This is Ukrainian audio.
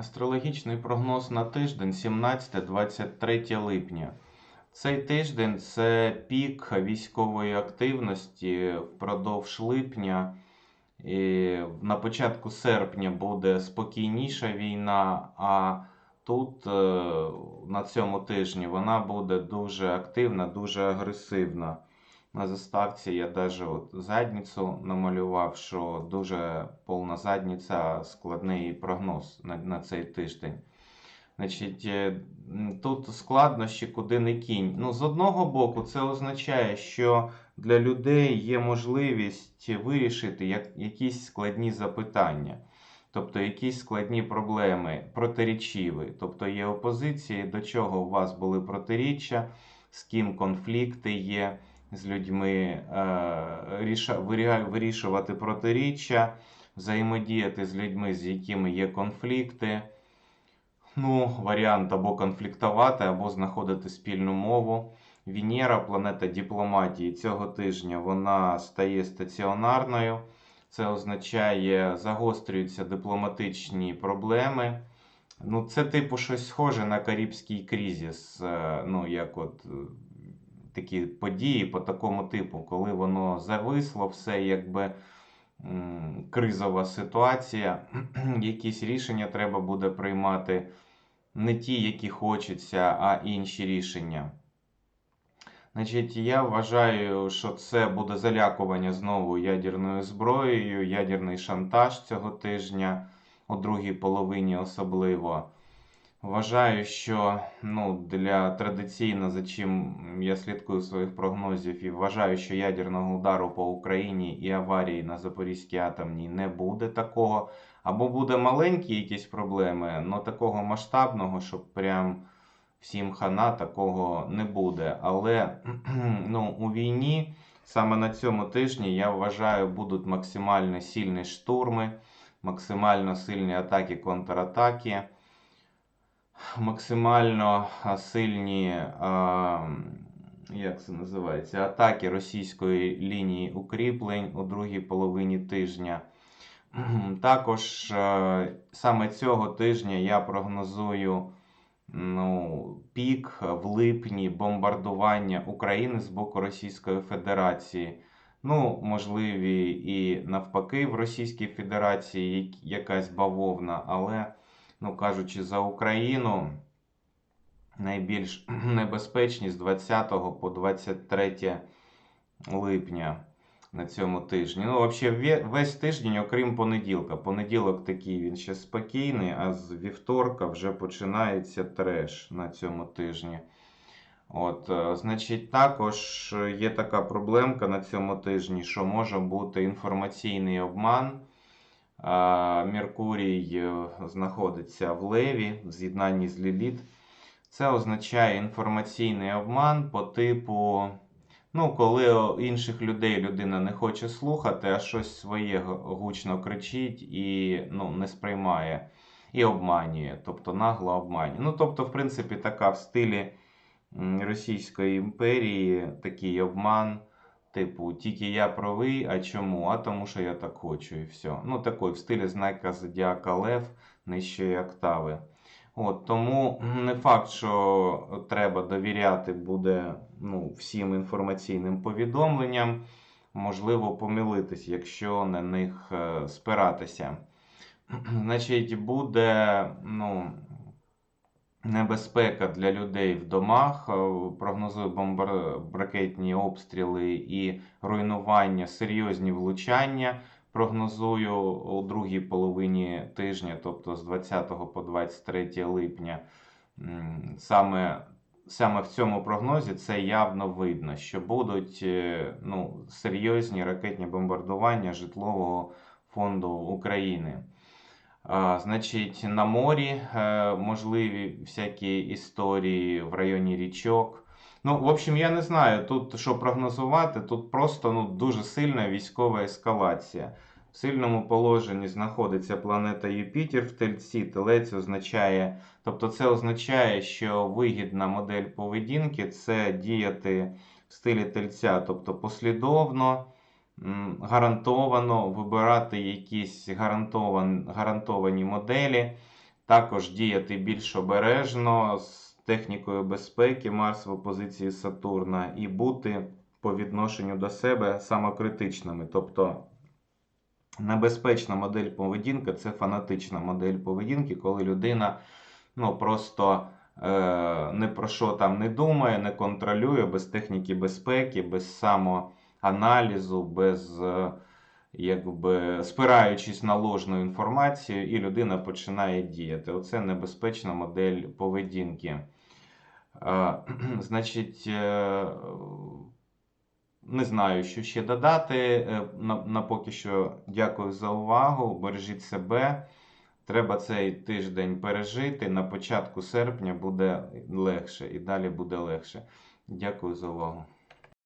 Астрологічний прогноз на тиждень 17-23 липня. Цей тиждень це пік військової активності впродовж липня. І на початку серпня буде спокійніша війна, а тут е, на цьому тижні вона буде дуже активна, дуже агресивна. На заставці я навіть от задницю намалював, що дуже повна задниця, складний прогноз на, на цей тиждень. Значить, е, тут складнощі куди не кінь. Ну, з одного боку, це означає, що для людей є можливість вирішити як, якісь складні запитання, тобто якісь складні проблеми, протирічиві. Тобто є опозиції, до чого у вас були протиріччя, з ким конфлікти є з людьми, е, вирішувати протиріччя, взаємодіяти з людьми, з якими є конфлікти. Ну, варіант або конфліктувати, або знаходити спільну мову. Венера, планета дипломатії, цього тижня вона стає стаціонарною. Це означає, загострюються дипломатичні проблеми. Ну, це типу щось схоже на Карибський кризис. е, Ну, як от е, такі події по такому типу, коли воно зависло, все якби кризова ситуація. Якісь рішення треба буде приймати. Не ті, які хочеться, а інші рішення. Значить, я вважаю, що це буде залякування знову ядерною зброєю, ядерний шантаж цього тижня, у другій половині особливо. Вважаю, що ну, для традиційно, за чим я слідкую своїх прогнозів, і вважаю, що ядерного удару по Україні і аварії на Запорізькій атомній не буде такого. Або буде маленькі якісь проблеми, але такого масштабного, щоб прям всім хана такого не буде. Але ну, у війні саме на цьому тижні я вважаю, будуть максимально сильні штурми, максимально сильні атаки, контратаки, максимально сильні, як це називається, атаки російської лінії укріплень у другій половині тижня. Також саме цього тижня я прогнозую ну, пік в липні бомбардування України з боку Російської Федерації. Ну, можливі і навпаки, в Російській Федерації якась бавовна, але, ну кажучи, за Україну найбільш небезпечні з 20 по 23 липня на цьому тижні. Ну, взагалі, весь тиждень, окрім понеділка. Понеділок такий він ще спокійний, а з вівторка вже починається треш на цьому тижні. От, е, значить, також є така проблемка на цьому тижні, що може бути інформаційний обман. Меркурій е, знаходиться в Леві в з'єднанні з Ліліт. Це означає інформаційний обман по типу. Ну, коли інших людей людина не хоче слухати, а щось своє гучно кричить і ну, не сприймає і обманює, тобто нагло обманює. Ну, тобто, в принципі, така в стилі Російської імперії такий обман, типу, тільки я правий, а чому? А тому, що я так хочу, і все. Ну, такий в стилі знака Зодіака Лев нижчої октави. От, тому не факт, що треба довіряти буде ну, всім інформаційним повідомленням. Можливо, помилитись, якщо на них е, спиратися. Значить, буде ну, небезпека для людей в домах. Е, Прогнозую бомбаракетні обстріли і руйнування, серйозні влучання. Прогнозую у другій половині тижня, тобто з 20 по 23 липня. Саме, саме в цьому прогнозі це явно видно, що будуть е, ну, серйозні ракетні бомбардування житлового фонду України. Значить, на морі е, можливі всякі історії в районі річок. Ну, в общем, я не знаю тут, що прогнозувати. Тут просто ну, дуже сильна військова ескалація. В сильному положенні знаходиться планета Юпітер в тельці. Телець означає, тобто це означає, що вигідна модель поведінки це діяти в стилі тельця, тобто послідовно, гарантовано вибирати якісь гарантован, гарантовані моделі Також діяти більш обережно з технікою безпеки Марс в опозиції Сатурна і бути по відношенню до себе самокритичними. Тобто небезпечна модель поведінки це фанатична модель поведінки, коли людина ну, просто не про що там не думає, не контролює без техніки безпеки, без самоаналізу, без. е, якби спираючись на ложну інформацію, і людина починає діяти. Оце небезпечна модель поведінки. Е, Значить, е, не знаю, що ще додати. На, на поки що дякую за увагу. Бережіть себе. Треба цей тиждень пережити. На початку серпня буде легше і далі буде легше. Дякую за увагу.